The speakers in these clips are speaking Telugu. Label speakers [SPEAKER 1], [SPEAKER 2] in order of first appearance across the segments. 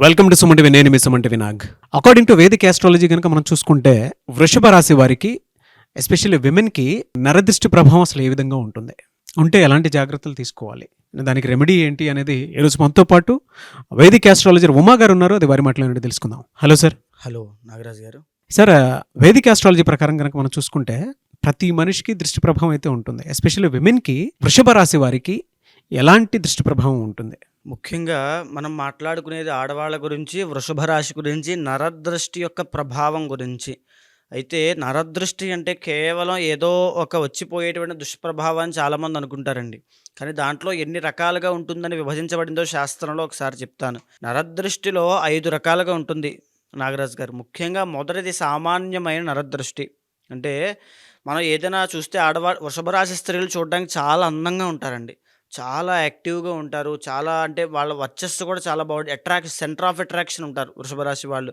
[SPEAKER 1] వెల్కమ్ టు సుమంటివి నేను మీ సుమంటి వినాగ్ అకార్డింగ్ టు వేదిక్ ఆస్ట్రాలజీ కనుక మనం చూసుకుంటే వృషభ రాశి వారికి ఎస్పెషల్లీ విమెన్కి నరదృష్టి ప్రభావం అసలు ఏ విధంగా ఉంటుంది? ఉంటే ఎలాంటి జాగ్రత్తలు తీసుకోవాలి? దానికి రెమెడీ ఏంటి అనేది ఈరోజు మనతో పాటు వేదిక్ ఆస్ట్రాలజర్ ఉమా గారు ఉన్నారు. అది వారి మాటలు తెలుసుకుందాం. హలో సార్
[SPEAKER 2] హలో నాగరాజ్ గారు.
[SPEAKER 1] సార్ వేదిక్ ఆస్ట్రాలజీ ప్రకారం కనుక మనం చూసుకుంటే ప్రతి మనిషికి దృష్టి ప్రభావం అయితే ఉంటుంది. ఎస్పెషల్లీ విమెన్కి వృషభ రాశి వారికి ఎలాంటి దృష్టి ప్రభావం ఉంటుంది?
[SPEAKER 2] ముఖ్యంగా మనం మాట్లాడుకునేది ఆడవాళ్ళ గురించి వృషభ రాశి గురించి నరదృష్టి యొక్క ప్రభావం గురించి. అయితే నరదృష్టి అంటే కేవలం ఏదో ఒక వచ్చిపోయేటువంటి దుష్ప్రభావాన్ని చాలామంది అనుకుంటారండి. కానీ దాంట్లో ఎన్ని రకాలుగా ఉంటుందని విభజించబడిందో శాస్త్రంలో ఒకసారి చెప్తాను. నరదృష్టిలో ఐదు రకాలుగా ఉంటుంది నాగరాజు గారు. ముఖ్యంగా మొదటిది సామాన్యమైన నరదృష్టి. అంటే మనం ఏదైనా చూస్తే ఆడవా వృషభరాశి స్త్రీలు చూడడానికి చాలా అందంగా ఉంటారండి. చాలా యాక్టివ్‌గా ఉంటారు. చాలా అంటే వాళ్ళ వర్చస్సు కూడా చాలా బాగుంటుంది. అట్రాక్ట్ సెంటర్ ఆఫ్ అట్రాక్షన్ ఉంటారు వృషభ రాశి వాళ్ళు.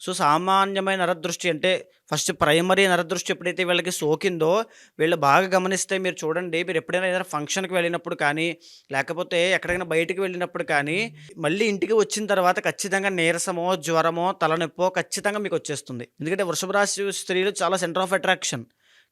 [SPEAKER 2] సో, సామాన్యమైన నరదృష్టి అంటే ఫస్ట్ ప్రైమరీ నరదృష్టి ఎప్పుడైతే వీళ్ళకి సోకిందో, వీళ్ళు బాగా గమనిస్తే మీరు చూడండి. మీరు ఎప్పుడైనా ఏదైనా ఫంక్షన్‌కి వెళ్ళినప్పుడు కానీ, లేకపోతే ఎక్కడికైనా బయటికి వెళ్ళినప్పుడు కానీ, మళ్ళీ ఇంటికి వచ్చిన తర్వాత ఖచ్చితంగా నీరసమో, జ్వరమో, తలనొప్పో ఖచ్చితంగా మీకొచ్చేస్తుంది. ఎందుకంటే వృషభ రాశి స్త్రీలు చాలా సెంటర్ ఆఫ్ అట్రాక్షన్.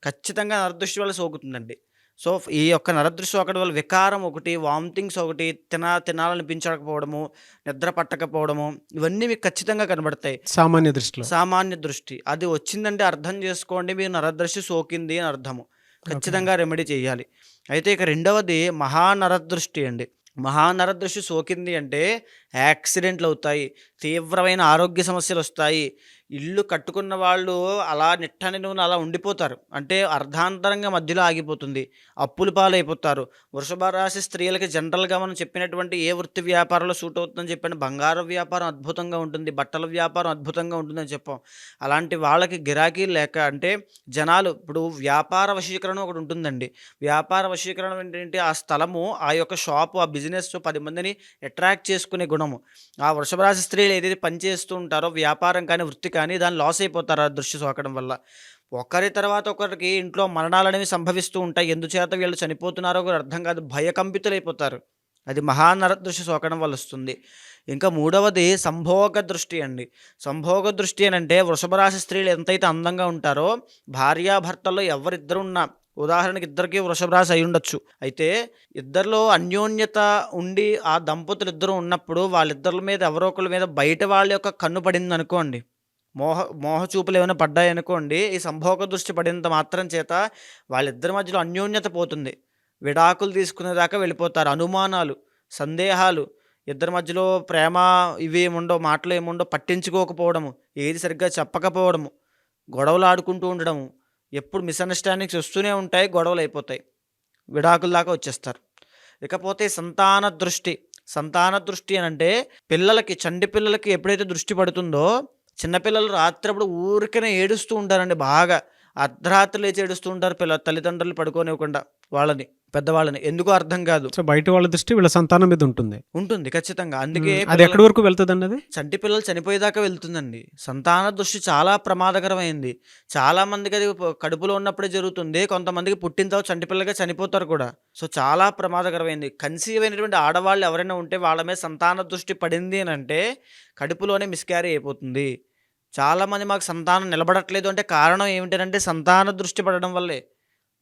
[SPEAKER 2] ఖచ్చితంగా నరదృష్టి వల్ల సోకుతుందండి. సో, ఈ యొక్క నరదృష్టి సోకడం వల్ల వికారం ఒకటి, వామిటింగ్స్ ఒకటి, తిన తినాలనిపించకపోవడము, నిద్ర పట్టకపోవడము, ఇవన్నీ మీకు ఖచ్చితంగా కనబడతాయి.
[SPEAKER 1] సామాన్య దృష్టిలో
[SPEAKER 2] సామాన్య దృష్టి. అది వచ్చిందంటే అర్థం చేసుకోండి మీరు నరదృష్టి సోకింది అని అర్థము. ఖచ్చితంగా రెమెడీ చేయాలి. అయితే ఇక రెండవది మహానరదృష్టి అండి. మహానరదృష్టి సోకింది అంటే యాక్సిడెంట్‌లవుతాయి. తీవ్రమైన ఆరోగ్య సమస్యలొస్తాయి. ఇల్లు కట్టుకున్న వాళ్ళు అలా నిట్టని నూనె అలా ఉండిపోతారు. అంటే అర్ధాంతరంగా మధ్యలో ఆగిపోతుంది. అప్పుల పాలైపోతారు. వృషభ రాశి స్త్రీలకి జనరల్‌గా మనం చెప్పినటువంటి ఏ వృత్తి వ్యాపారంలో సూట్ అవుతుందని చెప్పాను. బంగారం వ్యాపారం అద్భుతంగా ఉంటుంది. బట్టల వ్యాపారం అద్భుతంగా ఉంటుందని చెప్పాం. అలాంటి వాళ్ళకి గిరాకీ లేక అంటే జనాలు ఇప్పుడు వ్యాపార వశీకరణ ఒకటి ఉంటుందండి. వ్యాపార వశీకరణ ఏంటంటే ఆ స్థలము, ఆ యొక్క షాపు, ఆ బిజినెస్ పది మందిని అట్రాక్ట్ చేసుకునే గుణము. ఆ వృషభ రాశి స్త్రీలు ఏదైతే పని చేస్తూ ఉంటారో వ్యాపారం కానీ, వృత్తి కానీ దాన్ని లాస్ అయిపోతారు ఆ దృష్టి సోకడం వల్ల. ఒకరి తర్వాత ఒకరికి ఇంట్లో మరణాలనేవి సంభవిస్తూ ఉంటాయి. ఎందుచేత వీళ్ళు చనిపోతున్నారో కూడా అర్థం కాదు. భయకంపితులైపోతారు. అది మహానరదృష్టి సోకడం వల్ల వస్తుంది. ఇంకా మూడవది సంభోగ దృష్టి అండి. సంభోగ దృష్టి అని అంటే వృషభరాశి స్త్రీలు ఎంతైతే అందంగా ఉంటారో భార్యాభర్తల్లో ఎవరిద్దరున్నా ఉదాహరణకి ఇద్దరికి వృషభరాశి అయి ఉండొచ్చు అయితే ఇద్దరిలో అన్యోన్యత ఉండి ఆ దంపతులు ఇద్దరు ఉన్నప్పుడు వాళ్ళిద్దరి మీద ఎవరో ఒకరి మీద బయట వాళ్ళ యొక్క కన్ను పడింది అనుకోండి మోహ చూపులు ఏమైనా పడ్డాయనుకోండి. ఈ సంభోగ దృష్టి పడినంత మాత్రం చేత వాళ్ళిద్దరి మధ్యలో అన్యోన్యత పోతుంది. విడాకులు తీసుకునేదాకా వెళ్ళిపోతారు. అనుమానాలు, సందేహాలు, ఇద్దరి మధ్యలో ప్రేమ ఇవి ఏముండో మాటలు ఏముండో పట్టించుకోకపోవడము, ఏది సరిగ్గా చెప్పకపోవడము, గొడవలు ఆడుకుంటూ ఉండడము, ఎప్పుడు మిస్‌అండర్‌స్టాండింగ్స్ వస్తూనే ఉంటాయి. గొడవలు అయిపోతాయి విడాకుల దాకా వచ్చేస్తారు. ఇకపోతే సంతాన దృష్టి. సంతాన దృష్టి అని అంటే పిల్లలకి చండి పిల్లలకి ఎప్పుడైతే దృష్టి పడుతుందో చిన్న పిల్లలు రాత్రప్పుడు ఊరికనే ఏడుస్తూ ఉంటారండి బాగా. అర్ధరాత్రి లేచి ఏడుస్తూ ఉంటారు పిల్ల తల్లిదండ్రులు పడుకోనివ్వకుండా వాళ్ళని, పెద్దవాళ్ళని. ఎందుకో అర్థం కాదు.
[SPEAKER 1] సో, బయట వాళ్ళ దృష్టి వీళ్ళ సంతానం మీద ఉంటుంది.
[SPEAKER 2] ఉంటుంది ఖచ్చితంగా. అందుకే.
[SPEAKER 1] అది ఎక్కడి వరకు వెళ్తదండి అది?
[SPEAKER 2] చంటి పిల్లలు చనిపోయేదాకా వెళ్తుందండి. సంతాన దృష్టి చాలా ప్రమాదకరమైంది. చాలా మందికి అది కడుపులో ఉన్నప్పుడే జరుగుతుంది. కొంతమందికి పుట్టిన తర్వాత చంటి పిల్లగా చనిపోతారు కూడా. సో, చాలా ప్రమాదకరమైంది. కన్సీవ్ అయినటువంటి ఆడవాళ్ళు ఎవరైనా ఉంటే వాళ్ళ మీద సంతాన దృష్టి పడింది అనంటే కడుపులోనే మిస్‌క్యారీ అయిపోతుంది. చాలామంది మాకు సంతానం నిలబడట్లేదు అంటే కారణం ఏమిటంటే సంతాన దృష్టి పడడం వల్లే.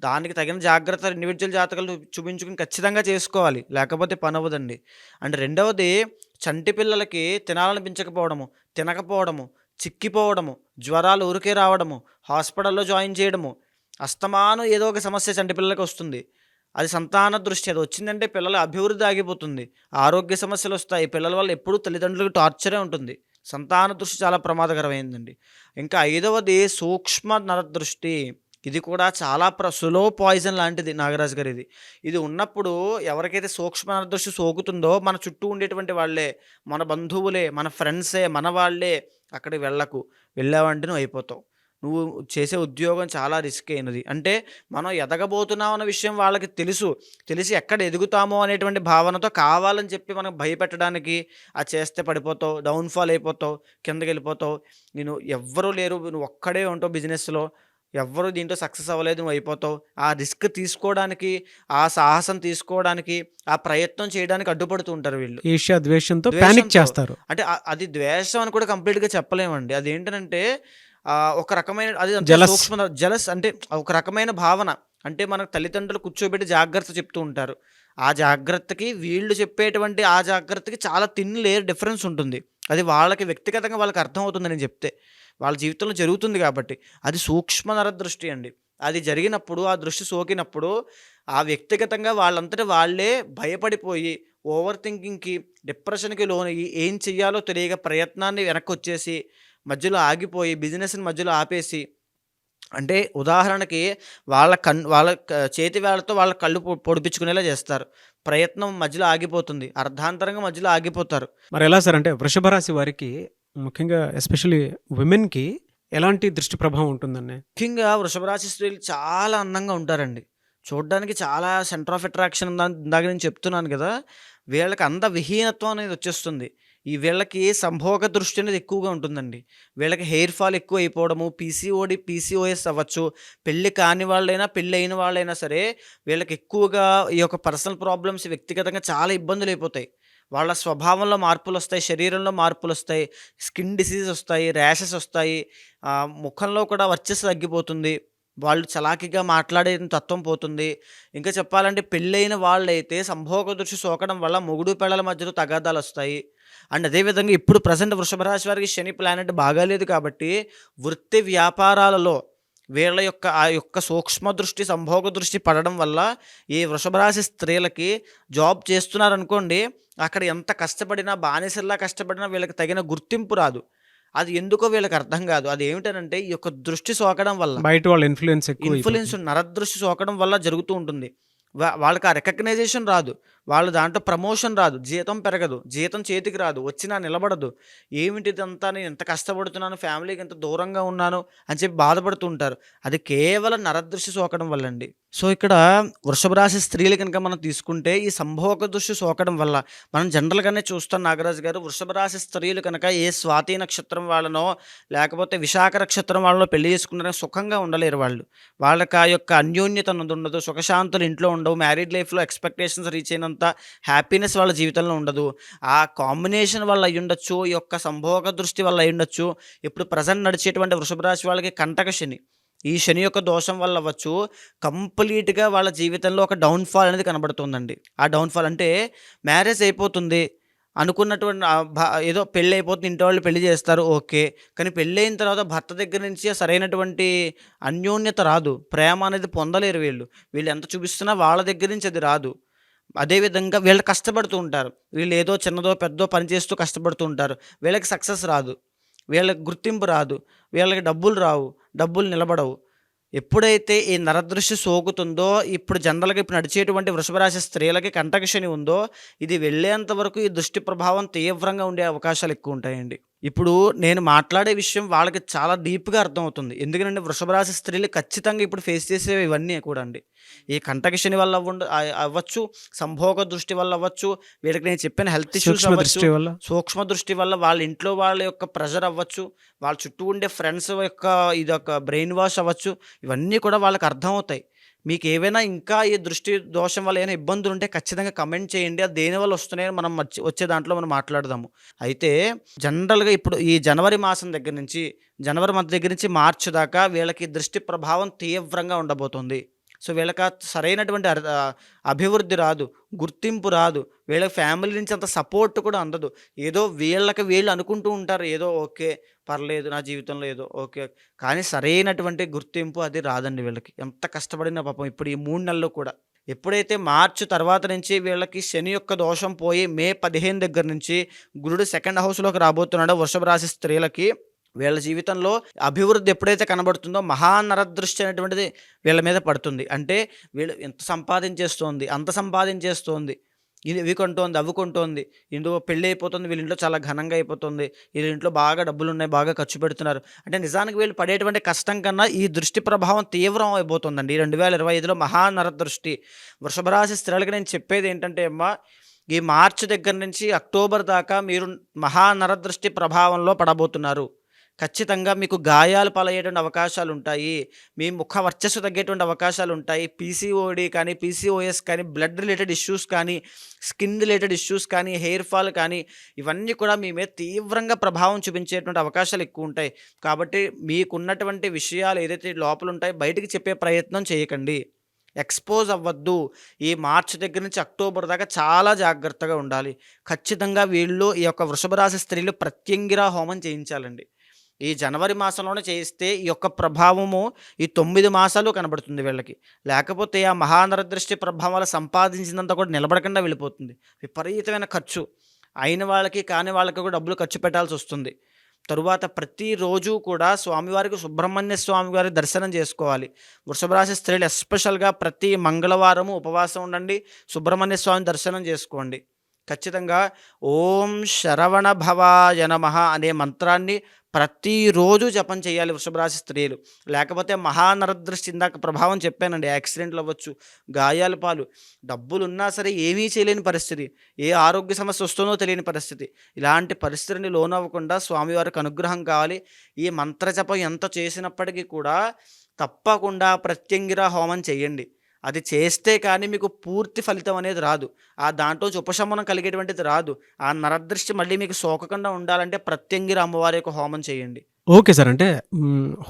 [SPEAKER 2] దానికి తగిన జాగ్రత్తలు ఇండివిజువల్ జాతకాలు చూపించుకుని ఖచ్చితంగా చేసుకోవాలి. లేకపోతే పనవ్వదండి. అండ్ రెండవది చంటి పిల్లలకి తినాలనిపించకపోవడము, తినకపోవడము, చిక్కిపోవడము, జ్వరాలు ఊరికే రావడము, హాస్పిటల్‌లో జాయిన్ చేయడము, అస్తమానం ఏదో ఒక సమస్య చంటి పిల్లలకి వస్తుంది. అది సంతాన దృష్టి. అది వచ్చిందంటే పిల్లల అభివృద్ధి ఆగిపోతుంది. ఆరోగ్య సమస్యలు వస్తాయి పిల్లల వల్ల ఎప్పుడూ తల్లిదండ్రులకు టార్చరే ఉంటుంది. సంతాన దృష్టి చాలా ప్రమాదకరమైందండి. ఇంకా ఐదవది సూక్ష్మ నరదృష్టి. ఇది కూడా చాలా ప్ర స్లో పాయిజన్ లాంటిది నాగరాజు గారు ఇది. ఇది ఉన్నప్పుడు ఎవరికైతే సూక్ష్మ నరదృష్టి సోకుతుందో మన చుట్టూ ఉండేటువంటి వాళ్ళే, మన బంధువులే, మన ఫ్రెండ్సే, మన వాళ్ళే అక్కడికి వెళ్ళకు. వెళ్ళావంటే నువ్వు అయిపోతావు. నువ్వు చేసే ఉద్యోగం చాలా రిస్క్ అయినది. అంటే మనం ఎదగబోతున్నాం అన్న విషయం వాళ్ళకి తెలుసు. తెలిసి ఎక్కడ ఎదుగుతామో అనేటువంటి భావనతో కావాలని చెప్పి మనకు భయపెట్టడానికి అది చేస్తే పడిపోతావు, డౌన్‌ఫాల్ అయిపోతావు, కిందకెళ్ళిపోతావు. నేను ఎవ్వరూ లేరు. నువ్వు ఒక్కడే ఉంటావు బిజినెస్‌లో. ఎవ్వరు దీంట్లో సక్సెస్ అవ్వలేదు నువ్వు అయిపోతావు ఆ రిస్క్ తీసుకోవడానికి ఆ సాహసం తీసుకోవడానికి ఆ ప్రయత్నం చేయడానికి అడ్డుపడుతూ ఉంటారు వీళ్ళు
[SPEAKER 1] ఈర్ష్య ద్వేషంతో. పానిక్ చేస్తారు
[SPEAKER 2] అంటే ఆ- అది ద్వేషం అని కూడా కంప్లీట్గా చెప్పలేమండి అది ఏంటంటే ఆ, ఒక రకమైన అది. సూక్ష్మ జలస్ అంటే ఒక రకమైన భావన. అంటే మనకు తల్లిదండ్రులు కూర్చోబెట్టి జాగ్రత్త చెప్తూ ఉంటారు. ఆ జాగ్రత్తకి వీళ్ళు చెప్పేటువంటి ఆ జాగ్రత్తకి చాలా తిన్ లేయర్ డిఫరెన్స్ ఉంటుంది. అది వాళ్ళకి వ్యక్తిగతంగా వాళ్ళకి అర్థం అవుతుంది నేను చెప్తే. వాళ్ళ జీవితంలో జరుగుతుంది కాబట్టి. అది సూక్ష్మ నర దృష్టి అండి. అది జరిగినప్పుడు ఆ దృష్టి సోకినప్పుడు ఆ వ్యక్తిగతంగా వాళ్ళంతటి వాళ్ళే భయపడిపోయి ఓవర్ థింకింగ్కి డిప్రెషన్కి లోనయ్యి ఏం చెయ్యాలో తెలియక ప్రయత్నాన్ని వెనక్కి వచ్చేసి మధ్యలో ఆగిపోయి బిజినెస్ని మధ్యలో ఆపేసి అంటే ఉదాహరణకి వాళ్ళ కన్ వాళ్ళ చేతి వేళ్ళతో వాళ్ళ కళ్ళు పొడిపించుకునేలా చేస్తారు. ప్రయత్నం మధ్యలో ఆగిపోతుంది. అర్ధాంతరంగా మధ్యలో ఆగిపోతారు.
[SPEAKER 1] మరి ఎలా సార్? అంటే వృషభ రాశి వారికి ముఖ్యంగా ఎస్పెషల్లీ ఉమెన్కి ఎలాంటి దృష్టి ప్రభావం ఉంటుందండి?
[SPEAKER 2] ముఖ్యంగా వృషభ రాశి స్త్రీలు చాలా అందంగా ఉంటారండి. చూడడానికి చాలా సెంటర్ ఆఫ్ అట్రాక్షన్ ఇందాక నేను చెప్తున్నాను కదా. వీళ్ళకి అంద విహీనత్వం అనేది వచ్చేస్తుంది. ఈ వీళ్ళకి సంభోగ దృష్టి అనేది ఎక్కువగా ఉంటుందండి. వీళ్ళకి హెయిర్ ఫాల్ ఎక్కువ అయిపోవడము పీసీఓడి పీసీఓఎస్ అవ్వచ్చు. పెళ్ళి కాని వాళ్ళైనా పెళ్ళి అయిన వాళ్ళైనా సరే వీళ్ళకి ఎక్కువగా ఈ యొక్క పర్సనల్ ప్రాబ్లమ్స్ వ్యక్తిగతంగా చాలా ఇబ్బందులు అయిపోతాయి. వాళ్ళ స్వభావంలో మార్పులు వస్తాయి శరీరంలో మార్పులు వస్తాయి స్కిన్ డిసీజ్ వస్తాయి ర్యాషెస్ వస్తాయి. ముఖంలో కూడా వర్చస్సు తగ్గిపోతుంది. వాళ్ళు చలాకీగా మాట్లాడే తత్వం పోతుంది. ఇంకా చెప్పాలంటే పెళ్ళైన వాళ్ళైతే సంభోగ దృష్టి సోకడం వల్ల మొగుడు పిల్లల మధ్యలో తగాదాలు వస్తాయి. అండ్ అదేవిధంగా ఇప్పుడు ప్రజెంట్ వృషభరాశి వారికి శని ప్లానెట్ బాగాలేదు కాబట్టి వృత్తి వ్యాపారాలలో వీళ్ళ యొక్క ఆ యొక్క సూక్ష్మ దృష్టి సంభోగ దృష్టి పడడం వల్ల ఈ వృషభరాశి స్త్రీలకి జాబ్ చేస్తున్నారనుకోండి అక్కడ ఎంత కష్టపడినా బానిసల్లా కష్టపడినా వీళ్ళకి తగిన గుర్తింపు రాదు. అది ఎందుకో వీళ్ళకి అర్థం కాదు. అది ఏమిటనంటే ఈ యొక్క దృష్టి సోకడం వల్ల
[SPEAKER 1] బయట వాళ్ళ ఇన్ఫ్లుయెన్స్
[SPEAKER 2] ఇన్ఫ్లుయెన్స్ నరదృష్టి సోకడం వల్ల జరుగుతూ ఉంటుంది. వాళ్ళకి ఆ రికగ్నైజేషన్ రాదు. వాళ్ళ దాంట్లో ప్రమోషన్ రాదు జీతం పెరగదు జీతం చేతికి రాదు వచ్చినా నిలబడదు. ఏమిటిదంతా నేను ఎంత కష్టపడుతున్నాను? ఫ్యామిలీకి ఎంత దూరంగా ఉన్నాను? అని చెప్పి బాధపడుతూ ఉంటారు. అది కేవలం నరదృష్టి సోకడం వల్ల అండి సో ఇక్కడ వృషభ రాశి స్త్రీలు కనుక మనం తీసుకుంటే ఈ సంభోగ దృష్టి సోకడం వల్ల మనం జనరల్గానే చూస్తాం నాగరాజు గారు వృషభ రాశి స్త్రీలు కనుక ఏ స్వాతి నక్షత్రం వాళ్ళనో లేకపోతే విశాఖ నక్షత్రం వాళ్ళనో పెళ్ళి చేసుకున్నారో సుఖంగా ఉండలేరు వాళ్ళు. వాళ్ళకి ఆ యొక్క అన్యోన్యత ఉండదు సుఖశాంతులు ఇంట్లో ఉండవు మ్యారీడ్ లైఫ్లో ఎక్స్పెక్టేషన్స్ రీచ్ అయినంత హ్యాపీనెస్ వాళ్ళ జీవితంలో ఉండదు. ఆ కాంబినేషన్ వల్ల అయ్యుండొచ్చు ఈ యొక్క సంభోగ దృష్టి వల్ల అయ్యుండొచ్చు ఇప్పుడు ప్రజెంట్ నడిచేటువంటి వృషభ రాశి వాళ్ళకి కంటక శని. ఈ శని యొక్క దోషం వల్ల అవ్వచ్చు. కంప్లీట్గా వాళ్ళ జీవితంలో ఒక డౌన్ఫాల్ అనేది కనబడుతుందండి. ఆ డౌన్ఫాల్ అంటే మ్యారేజ్ అయిపోతుంది. అనుకున్నటువంటి ఏదో పెళ్ళి అయిపోతుంది ఇంటి వాళ్ళు పెళ్ళి చేస్తారు ఓకే. కానీ పెళ్ళి అయిన తర్వాత భర్త దగ్గర నుంచి సరైనటువంటి అన్యోన్యత రాదు. ప్రేమ అనేది పొందలేరు వీళ్ళు. వీళ్ళు ఎంత చూపిస్తున్నా వాళ్ళ దగ్గర నుంచి అది రాదు. అదేవిధంగా వీళ్ళు కష్టపడుతూ ఉంటారు. వీళ్ళు ఏదో చిన్నదో పెద్దదో పని చేస్తూ కష్టపడుతూ ఉంటారు. వీళ్ళకి సక్సెస్ రాదు. వీళ్ళకి గుర్తింపు రాదు. వీళ్ళకి డబ్బులు రావు. డబ్బులు నిలబడవు. ఎప్పుడైతే ఈ నరదృష్టి సోకుతుందో ఇప్పుడు జనరల్గా ఇప్పుడు నడిచేటువంటి వృషభరాశి స్త్రీలకి కంటకశని ఉందో ఇది వెళ్ళేంత వరకు ఈ దృష్టి ప్రభావం తీవ్రంగా ఉండే అవకాశాలు ఎక్కువ ఉంటాయండి. ఇప్పుడు నేను మాట్లాడే విషయం వాళ్ళకి చాలా డీప్గా అర్థమవుతుంది. ఎందుకంటే వృషభరాశి స్త్రీలు ఖచ్చితంగా ఇప్పుడు ఫేస్ చేసే ఇవన్నీ కూడా అండి. ఈ కంటక శని వల్ల అవ్వండు అవ్వచ్చు సంభోగ దృష్టి వల్ల అవ్వచ్చు వీళ్ళకి నేను చెప్పిన హెల్త్ ఇష్యూస్
[SPEAKER 1] దృష్టి వల్ల?
[SPEAKER 2] సూక్ష్మ దృష్టి వల్ల వాళ్ళ ఇంట్లో వాళ్ళ యొక్క ప్రెషర్ అవ్వచ్చు వాళ్ళ చుట్టూ ఉండే ఫ్రెండ్స్ యొక్క ఇదొక బ్రెయిన్ వాష్ అవ్వచ్చు ఇవన్నీ కూడా వాళ్ళకి అర్థమవుతాయి. మీకు ఏవైనా ఇంకా ఈ దృష్టి దోషం వల్ల ఏమైనా ఇబ్బందులు ఉంటే ఖచ్చితంగా కమెంట్ చేయండి. అది దేని వల్ల వస్తున్నాయని మనం వచ్చే దాంట్లో మనం మాట్లాడదాము. అయితే జనరల్గా ఇప్పుడు ఈ జనవరి మాసం దగ్గర నుంచి జనవరి మంత్ దగ్గర నుంచి మార్చి దాకా వీళ్ళకి దృష్టి ప్రభావం తీవ్రంగా ఉండబోతుంది. సో వీళ్ళకి సరైనటువంటి అభివృద్ధి రాదు గుర్తింపు రాదు. వీళ్ళ ఫ్యామిలీ నుంచి అంత సపోర్ట్ కూడా అందదు. ఏదో వీళ్ళకి వీళ్ళు అనుకుంటూ ఉంటారు ఏదో ఓకే పర్లేదు నా జీవితంలో ఏదో ఓకే కానీ సరైనటువంటి గుర్తింపు అది రాదండి వీళ్ళకి. ఎంత కష్టపడినా పాపం ఇప్పుడు ఈ మూడు నెలలు కూడా. ఎప్పుడైతే మార్చి తర్వాత నుంచి వీళ్ళకి శని యొక్క దోషం పోయి మే పదిహేను దగ్గర నుంచి గురుడు సెకండ్ హౌస్లోకి రాబోతున్నాడో వృషభ రాశి స్త్రీలకి వీళ్ళ జీవితంలో అభివృద్ధి ఎప్పుడైతే కనబడుతుందో మహానరదృష్టి అనేటువంటిది వీళ్ళ మీద పడుతుంది. అంటే వీళ్ళు ఎంత సంపాదించేస్తోంది అంత సంపాదించేస్తోంది ఇది ఇవి కొంటోంది అవి కొంటోంది ఇంట్లో పెళ్ళి అయిపోతుంది వీళ్ళ ఇంట్లో చాలా ఘనంగా అయిపోతుంది వీళ్ళ ఇంట్లో బాగా డబ్బులు ఉన్నాయి బాగా ఖర్చు పెడుతున్నారు. అంటే నిజానికి వీళ్ళు పడేటువంటి కష్టం కన్నా ఈ దృష్టి ప్రభావం తీవ్రం అయిపోతుందండి రెండు వేల ఇరవై ఐదులో మహానరదృష్టి. వృషభరాశి స్త్రీలకు నేను చెప్పేది ఏంటంటే అమ్మా ఈ మార్చి దగ్గర నుంచి అక్టోబర్ దాకా మీరు మహానరదృష్టి ప్రభావంలో పడబోతున్నారు. ఖచ్చితంగా మీకు గాయాలు పాలయ్యేటువంటి అవకాశాలు ఉంటాయి మీ ముఖ వర్చస్సు తగ్గేటువంటి అవకాశాలు ఉంటాయి పీసీఓడి కానీ పీసీఓఎస్ కానీ బ్లడ్ రిలేటెడ్ ఇష్యూస్ కానీ స్కిన్ రిలేటెడ్ ఇష్యూస్ కానీ హెయిర్ ఫాల్ కానీ ఇవన్నీ కూడా మీ మీద తీవ్రంగా ప్రభావం చూపించేటువంటి అవకాశాలు ఎక్కువ ఉంటాయి కాబట్టి మీకున్నటువంటి విషయాలు ఏదైతే లోపల ఉంటాయో బయటికి చెప్పే ప్రయత్నం చేయకండి. ఎక్స్పోజ్ అవ్వద్దు. ఈ మార్చ్ దగ్గర నుంచి అక్టోబర్ దాకా చాలా జాగ్రత్తగా ఉండాలి. ఖచ్చితంగా వీళ్ళు ఈ యొక్క వృషభరాశి స్త్రీలు ప్రత్యంగిరా హోమం చేయించాలండి. ఈ జనవరి మాసంలోనే చేయిస్తే ఈ యొక్క ప్రభావము ఈ తొమ్మిది మాసాలు కనబడుతుంది వీళ్ళకి. లేకపోతే ఆ మహానరదృష్టి ప్రభావాలు సంపాదించినంత కూడా నిలబడకుండా వెళ్ళిపోతుంది. విపరీతమైన ఖర్చు. అయిన వాళ్ళకి కాని వాళ్ళకి కూడా డబ్బులు ఖర్చు పెట్టాల్సి వస్తుంది. తరువాత ప్రతిరోజు కూడా స్వామివారికి సుబ్రహ్మణ్య స్వామివారి దర్శనం చేసుకోవాలి. వృషభ రాశి స్త్రీలు ఎస్పెషల్గా ప్రతి మంగళవారము ఉపవాసం ఉండండి. సుబ్రహ్మణ్య స్వామి దర్శనం చేసుకోండి. ఖచ్చితంగా ఓం శరవణ భవాయ నమ అనే మంత్రాన్ని ప్రతిరోజు జపం చేయాలి వృషభరాశి స్త్రీలు. లేకపోతే మహానరదృష్టి ఇందాక ప్రభావం చెప్పానండి. యాక్సిడెంట్లు అవ్వచ్చు గాయాల పాలు డబ్బులున్నా సరే ఏమీ చేయలేని పరిస్థితి. ఏ ఆరోగ్య సమస్య వస్తుందో తెలియని పరిస్థితి. ఇలాంటి పరిస్థితిని లోనవ్వకుండా స్వామివారికి అనుగ్రహం కావాలి. ఈ మంత్ర జపం ఎంత చేసినప్పటికీ కూడా తప్పకుండా ప్రత్యంగిర హోమం చేయండి. అది చేస్తే కానీ మీకు పూర్తి ఫలితం అనేది రాదు. ఆ దాంట్లో ఉపశమనం కలిగేటువంటిది రాదు. ఆ నరదృష్టి మళ్ళీ మీకు సోకకుండా ఉండాలంటే ప్రత్యంగిర అమ్మవారి యొక్క హోమం చేయండి.
[SPEAKER 1] Okay sir. అంటే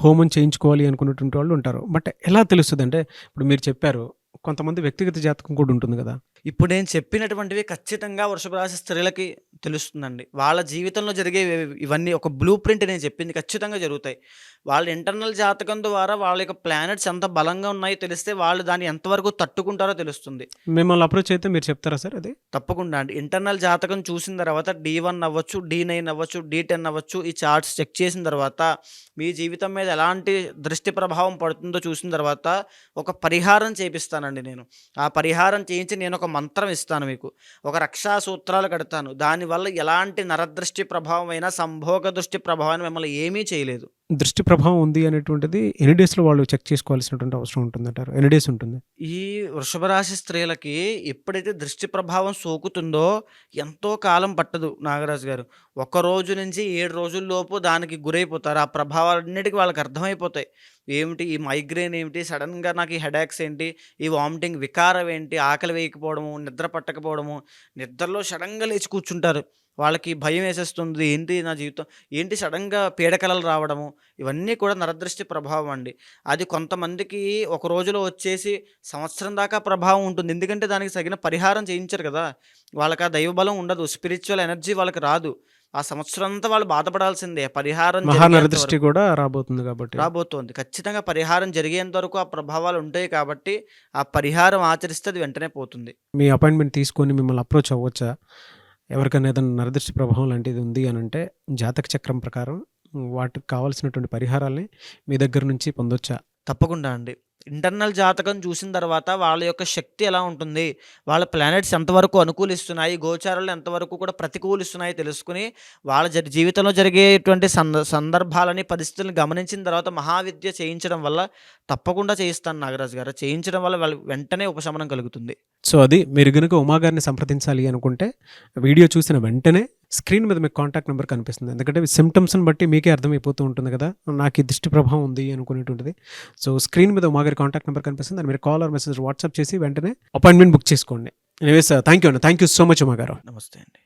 [SPEAKER 1] హోమం చేయించుకోవాలి అనుకున్నటువంటి వాళ్ళు ఉంటారు. బట్ ఎలా తెలుస్తుంది అంటే ఇప్పుడు మీరు చెప్పారు కొంతమంది వ్యక్తిగత జాతకం కూడా ఉంటుంది కదా.
[SPEAKER 2] ఇప్పుడు నేను చెప్పినటువంటివి ఖచ్చితంగా వృషభ రాశి స్త్రీలకి తెలుస్తుందండి. వాళ్ళ జీవితంలో జరిగే ఇవి- ఇవన్నీ ఒక బ్లూ ప్రింట్ నేను చెప్పింది ఖచ్చితంగా జరుగుతాయి. వాళ్ళ ఇంటర్నల్ జాతకం ద్వారా వాళ్ళ యొక్క ప్లానెట్స్ ఎంత బలంగా ఉన్నాయో తెలిస్తే వాళ్ళు దాన్ని ఎంతవరకు తట్టుకుంటారో తెలుస్తుంది.
[SPEAKER 1] మిమ్మల్ని అప్రోచ్ అయితే మీరు చెప్తారా సార్ అది?
[SPEAKER 2] తప్పకుండా అండి. ఇంటర్నల్ జాతకం చూసిన తర్వాత డి వన్ అవ్వచ్చు డి నైన్ అవ్వచ్చు డి టెన్ అవ్వచ్చు ఈ చార్ట్స్ చెక్ చేసిన తర్వాత మీ జీవితం మీద ఎలాంటి దృష్టి ప్రభావం పడుతుందో చూసిన తర్వాత ఒక పరిహారం చేపిస్తానండి నేను. ఆ పరిహారం చేయించి నేను ఒక మంత్రం ఇస్తాను మీకు. ఒక రక్షా సూత్రాలు కడతాను. దానివల్ల ఎలాంటి నరదృష్టి ప్రభావం అయినా సంభోగ దృష్టి ప్రభావం మిమ్మల్ని ఏమీ చేయలేదు.
[SPEAKER 1] దృష్టి ప్రభావం ఉంది అనేటువంటిది ఎన్ని డేస్లో వాళ్ళు చెక్ చేసుకోవాల్సినటువంటి అవసరం ఉంటుందంటారు? ఎన్ని డేస్ ఉంటుంది?
[SPEAKER 2] ఈ వృషభ రాశి స్త్రీలకి ఎప్పుడైతే దృష్టి ప్రభావం సోకుతుందో ఎంతో కాలం పట్టదు నాగరాజు గారు. ఒక రోజు నుంచి ఏడు రోజుల్లోపు దానికి గురైపోతారు. ఆ ప్రభావాలన్నిటికీ వాళ్ళకి అర్థమైపోతాయి. ఏమిటి? ఈ మైగ్రేన్ ఏమిటి? సడన్గా నాకు ఈ హెడాక్స్ ఏంటి? ఈ వామిటింగ్ వికారం ఏంటి? ఆకలి వేయకపోవడము నిద్ర పట్టకపోవడము నిద్రలో సడన్గా లేచి కూర్చుంటారు. వాళ్ళకి భయం వేసేస్తుంది ఏంటి నా జీవితం? ఏంటి సడన్గా పీడకలలు రావడము? ఇవన్నీ కూడా నరదృష్టి ప్రభావం అండి. అది కొంతమందికి ఒక రోజులో వచ్చేసి సంవత్సరం దాకా ప్రభావం ఉంటుంది. ఎందుకంటే దానికి తగిన పరిహారం చేయించరు కదా. వాళ్ళకి ఆ దైవబలం ఉండదు. స్పిరిచువల్ ఎనర్జీ వాళ్ళకి రాదు. ఆ సంవత్సరం అంతా వాళ్ళు బాధపడాల్సిందే. పరిహారం
[SPEAKER 1] మహానరదృష్టి కూడా రాబోతుంది కాబట్టి.
[SPEAKER 2] రాబోతోంది. ఖచ్చితంగా పరిహారం జరిగేంత వరకు ఆ ప్రభావాలు ఉంటాయి కాబట్టి ఆ పరిహారం ఆచరిస్తే అది వెంటనే పోతుంది.
[SPEAKER 1] మీ అపాయింట్మెంట్ తీసుకొని మిమ్మల్ని అప్రోచ్ అవ్వచ్చా? ఎవరికైనా ఏదైనా నరదృష్టి ప్రభావం లాంటిది ఉంది అని అంటే జాతక చక్రం ప్రకారం వాటికి కావాల్సినటువంటి పరిహారాల్ని మీ దగ్గర నుంచి పొందొచ్చా?
[SPEAKER 2] తప్పకుండా అండి. ఇంటర్నల్ జాతకం చూసిన తర్వాత వాళ్ళ యొక్క శక్తి ఎలా ఉంటుంది? వాళ్ళ ప్లానెట్స్ ఎంతవరకు అనుకూలిస్తున్నాయి? గోచారాలు ఎంతవరకు కూడా ప్రతికూలిస్తున్నాయి తెలుసుకుని వాళ్ళ జరి జీవితంలో జరిగేటువంటి సంద సందర్భాలని పరిస్థితులను గమనించిన తర్వాత మహావిద్య చేయించడం వల్ల తప్పకుండా చేయిస్తాను నాగరాజు గారు. చేయించడం వల్ల వాళ్ళు వెంటనే ఉపశమనం కలుగుతుంది.
[SPEAKER 1] సో అది మీరు కనుక ఉమాగారిని సంప్రదించాలి అనుకుంటే వీడియో చూసిన వెంటనే స్క్రీన్ మీద మీకు కాంటాక్ట్ నెంబర్ కనిపిస్తుంది. ఎందుకంటే సిమ్టమ్స్ని బట్టి మీకే అర్థమైపోతూ ఉంటుంది కదా. నాకు ఈ దృష్టి ప్రభావం ఉంది అనుకునేటువంటిది. సో స్క్రీన్ మీద మా గారి కాంటాక్ట్ నెంబర్ కనిపిస్తుంది. దాన్ని మీరు కాల్ ఆర్ మెసేజ్ వాట్సాప్ చేసి వెంటనే అపాయింట్మెంట్ బుక్ చేసుకోండి. ఎనివేస్ థ్యాంక్ యూ అండి థ్యాంక్ యూ సో మచ్ ఉమాగారు
[SPEAKER 2] నమస్తే అండి.